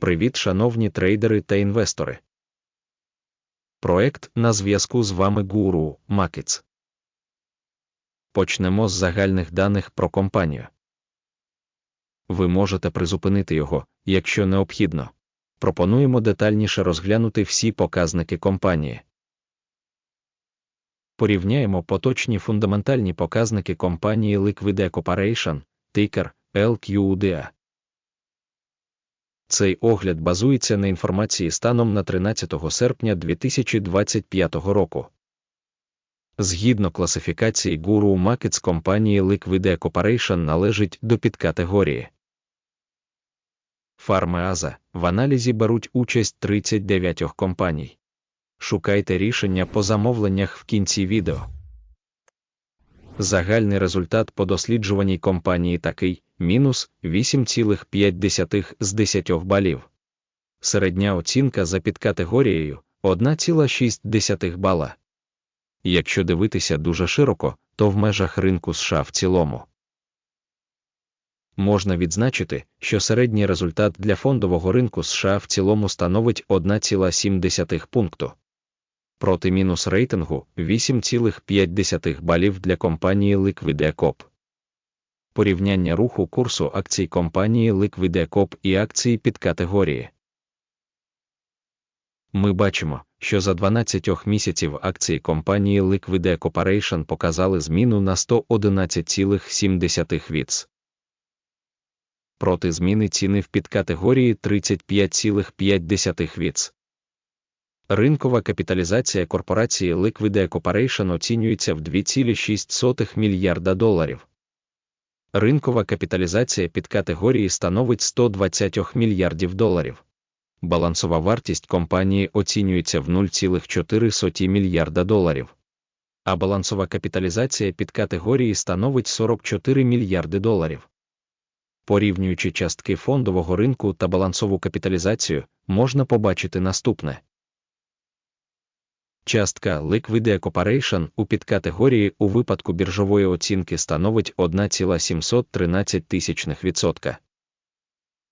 Привіт, шановні трейдери та інвестори. Проект на зв'язку з вами Guru Markets. Почнемо з загальних даних про компанію. Ви можете призупинити його, якщо необхідно. Пропонуємо детальніше розглянути всі показники компанії. Порівняємо поточні фундаментальні показники компанії Liquide Corporation, тикер LQUDA. Цей огляд базується на інформації станом на 13 серпня 2025 року. Згідно класифікації Guru Markets компанії Liquide Corporation належить до підкатегорії. Фармеаза в аналізі беруть участь 39 компаній. Шукайте рішення по замовленнях в кінці відео. Загальний результат по досліджуваній компанії такий мінус 8,5 з 10 балів. Середня оцінка за підкатегорією 1,6 бала. Якщо дивитися дуже широко, то в межах ринку США в цілому. Можна відзначити, що середній результат для фондового ринку США в цілому становить 1,7 пункту. Проти мінус рейтингу 8,5 балів для компанії Liquide Corp. Порівняння руху курсу акцій компанії Liquide Corp і акції під категорії. Ми бачимо, що за 12 місяців акції компанії Liquide Corporation показали зміну на 111,7 віц. Проти зміни ціни в підкатегорії 35,5 віц. Ринкова капіталізація корпорації Liquide Corporation оцінюється в 2,6 мільярда доларів. Ринкова капіталізація під категорії становить 120 мільярдів доларів. Балансова вартість компанії оцінюється в 0,4 мільярда доларів. А балансова капіталізація під категорії становить 44 мільярди доларів. Порівнюючи частки фондового ринку та балансову капіталізацію, можна побачити наступне. Частка Liquide Corporation у підкатегорії у випадку біржової оцінки становить 1,713%.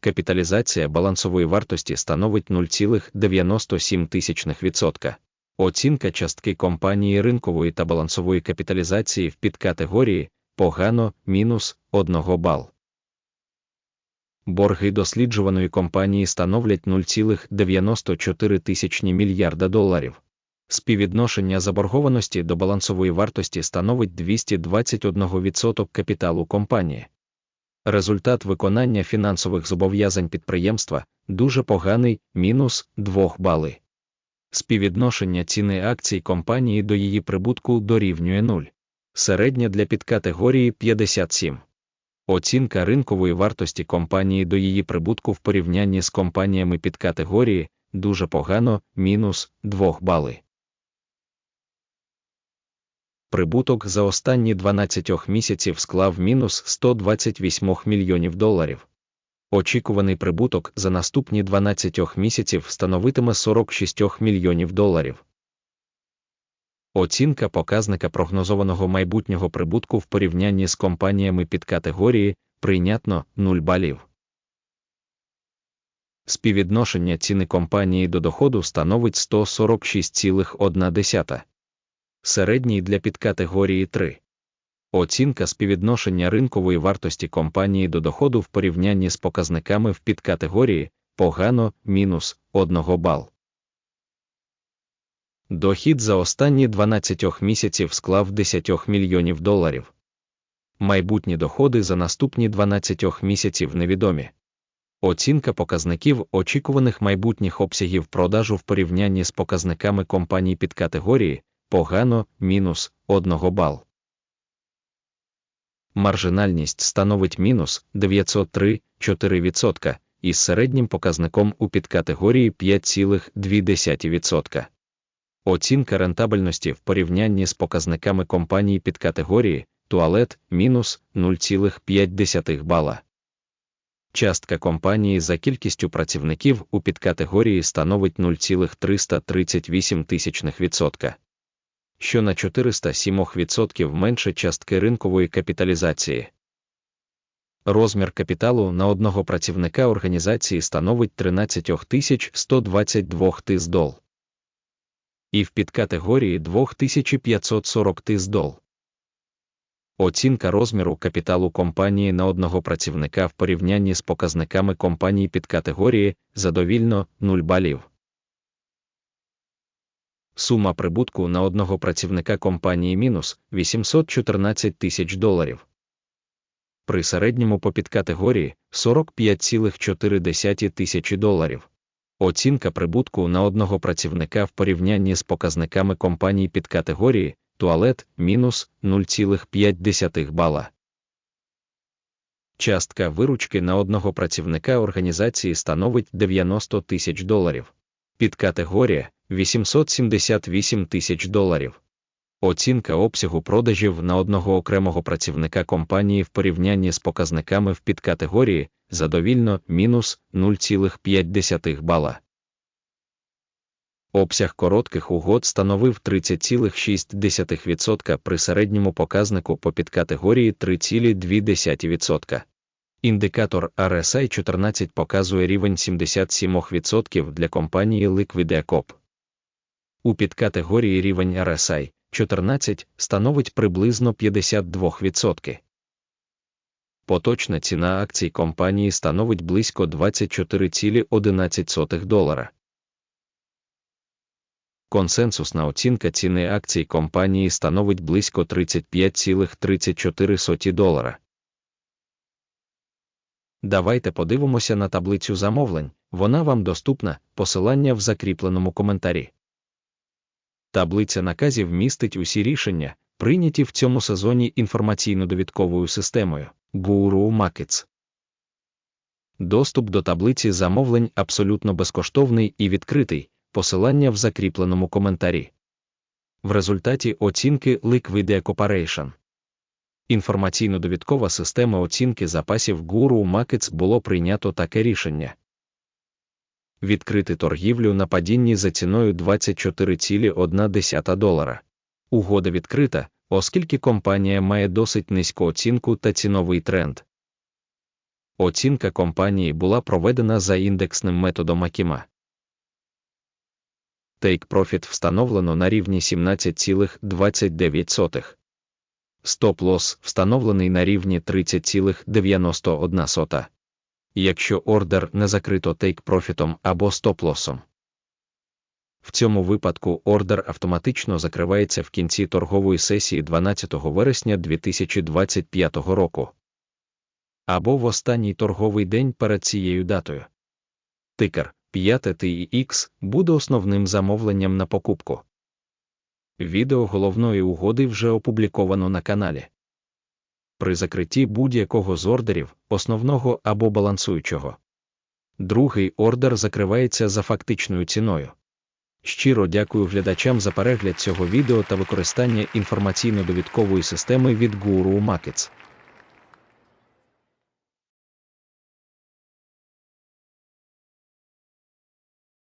Капіталізація балансової вартості становить 0,97%. Оцінка частки компанії ринкової та балансової капіталізації в підкатегорії погано мінус 1 бал. Борги досліджуваної компанії становлять 0,94 мільярда доларів. Співвідношення заборгованості до балансової вартості становить 221% капіталу компанії. Результат виконання фінансових зобов'язань підприємства дуже поганий мінус 2 бали. Співвідношення ціни акцій компанії до її прибутку дорівнює 0. Середня для підкатегорії 57. Оцінка ринкової вартості компанії до її прибутку в порівнянні з компаніями підкатегорії дуже погано мінус 2 бали. Прибуток за останні 12 місяців склав мінус 128 мільйонів доларів. Очікуваний прибуток за наступні 12 місяців становитиме 46 мільйонів доларів. Оцінка показника прогнозованого майбутнього прибутку в порівнянні з компаніями під категорії прийнятно 0 балів. Співвідношення ціни компанії до доходу становить 146,1 середній для підкатегорії 3. Оцінка співвідношення ринкової вартості компанії до доходу в порівнянні з показниками в підкатегорії погано мінус 1 бал. Дохід за останні 12 місяців склав 10 мільйонів доларів. Майбутні доходи за наступні 12 місяців невідомі. Оцінка показників очікуваних майбутніх обсягів продажу в порівнянні з показниками компаній під категорії погано мінус 1 бал. Маржинальність становить мінус 903,4% із середнім показником у підкатегорії 5,2%. Оцінка рентабельності в порівнянні з показниками компаній під категорії туалет мінус 0,5 бала. Частка компанії за кількістю працівників у підкатегорії становить 0,338%, що на 407% менше частки ринкової капіталізації. Розмір капіталу на одного працівника організації становить 13 122 тис. І в підкатегорії 2540 тис дол. Оцінка розміру капіталу компанії на одного працівника в порівнянні з показниками компаній підкатегорії задовільно 0 балів. Сума прибутку на одного працівника компанії мінус 814 тисяч доларів. При середньому по підкатегорії 45,4 тисячі доларів. Оцінка прибутку на одного працівника в порівнянні з показниками компаній підкатегорії туалет мінус 0,5 бала. Частка виручки на одного працівника організації становить 90 тисяч доларів. Підкатегорія 878 тисяч доларів. Оцінка обсягу продажів на одного окремого працівника компанії в порівнянні з показниками в підкатегорії задовільно мінус 0,5 бала. Обсяг коротких угод становив 30,6% при середньому показнику по підкатегорії 3,2%. Індикатор RSI 14 показує рівень 77% для компанії Liquideacop. У підкатегорії рівень RSI 14 становить приблизно 52%. Поточна ціна акцій компанії становить близько 24,11 долара. Консенсусна оцінка ціни акцій компанії становить близько 35,34 долара. Давайте подивимося на таблицю замовлень, вона вам доступна, посилання в закріпленому коментарі. Таблиця наказів містить усі рішення, прийняті в цьому сезоні інформаційно-довідковою системою Guru Markets. Доступ до таблиці замовлень абсолютно безкоштовний і відкритий, посилання в закріпленому коментарі. В результаті оцінки Liquidea Corporation. Інформаційно-довідкова система оцінки запасів Guru Markets було прийнято таке рішення. Відкрити торгівлю на падінні за ціною 24,1 долара. Угода відкрита, оскільки компанія має досить низьку оцінку та ціновий тренд. Оцінка компанії була проведена за індексним методом Акіма. Take Profit встановлено на рівні 17,29. Стоп-лосс встановлений на рівні 30,91. Якщо ордер не закрито take-профітом або стоп-лосом. В цьому випадку ордер автоматично закривається в кінці торгової сесії 12 вересня 2025 року або в останній торговий день перед цією датою. Тикер 5 TIX буде основним замовленням на покупку. Відео головної угоди вже опубліковано на каналі. При закритті будь-якого з ордерів, основного або балансуючого. Другий ордер закривається за фактичною ціною. Щиро дякую глядачам за перегляд цього відео та використання інформаційно-довідкової системи від Guru Markets.